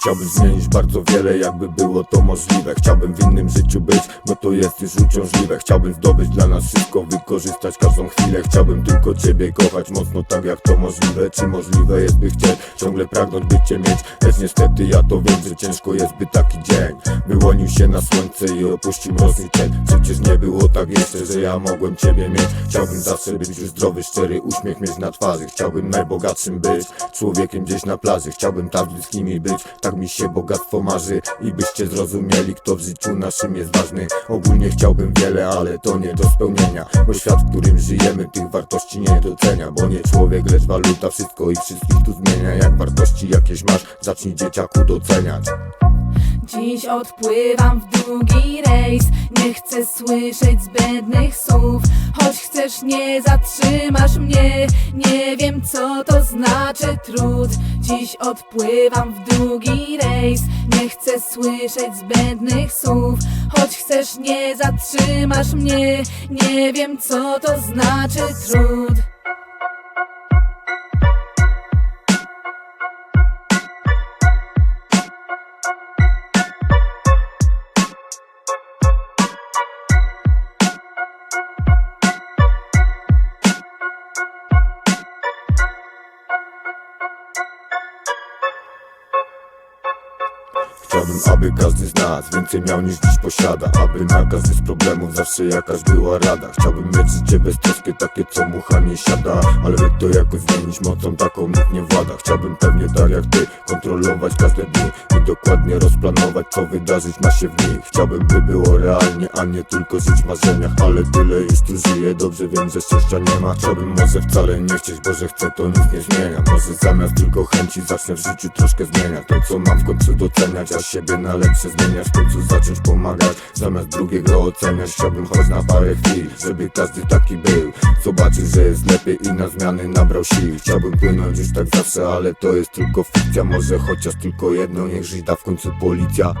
Chciałbym zmienić bardzo wiele, jakby było to możliwe. Chciałbym w innym życiu być, bo to jest już uciążliwe. Chciałbym zdobyć dla nas wszystko, wykorzystać każdą chwilę. Chciałbym tylko ciebie kochać mocno, tak jak to możliwe Czy możliwe jest, by chcieć ciągle pragnąć, by cię mieć. Lecz niestety ja to wiem, że ciężko jest, by taki dzień Wyłonił się na słońce i opuścił mroczny cień Przecież nie było tak jeszcze, że ja mogłem ciebie mieć. Chciałbym zawsze być już zdrowy, szczery uśmiech mieć na twarzy. Chciałbym najbogatszym być, człowiekiem gdzieś na plaży. Chciałbym tak z bliskimi być, tak mi się bogactwo marzy I byście zrozumieli, kto w życiu naszym jest ważny. Ogólnie chciałbym wiele, ale to nie do spełnienia Bo świat, w którym żyjemy, tych wartości nie docenia Bo nie człowiek, lecz waluta, wszystko i wszystkich tu zmienia. Jak wartości jakieś masz, zacznij dzieciaku doceniać Dziś odpływam w długi rejs. Nie chcę słyszeć zbędnych słów. Choć chcesz nie zatrzymasz mnie. Nie wiem co to znaczy trud. Dziś odpływam w długi rejs. Nie chcę słyszeć zbędnych słów. Choć chcesz nie zatrzymasz mnie. Nie wiem co to znaczy trud Chciałbym, aby każdy z nas więcej miał niż dziś posiada Aby na każdy z problemów zawsze jakaś była rada. Chciałbym mieć życie beztroskie, takie co mucha nie siada Ale by to jakoś zmienić mocą taką nikt nie włada. Chciałbym pewnie tak jak ty kontrolować każde dni I dokładnie rozplanować co wydarzyć ma się w nich. Chciałbym by było realnie, a nie tylko żyć w marzeniach Ale tyle już tu żyję, dobrze wiem, że szczęścia nie ma. Chciałbym może wcale nie chcieć, bo że chcę to nic nie zmienia. Może zamiast tylko chęci zacznę w życiu troszkę zmieniać. To co mam w końcu doceniać, a siebie na lepsze zmieniać W końcu zacząć pomagać, zamiast drugiego oceniać Chciałbym choć na parę chwil, żeby każdy taki był. Zobaczyć, że jest lepiej i na zmiany nabrał sił. Chciałbym płynąć już tak zawsze, ale to jest tylko fikcja. Może chociaż tylko jedno, niech żyć da w końcu policja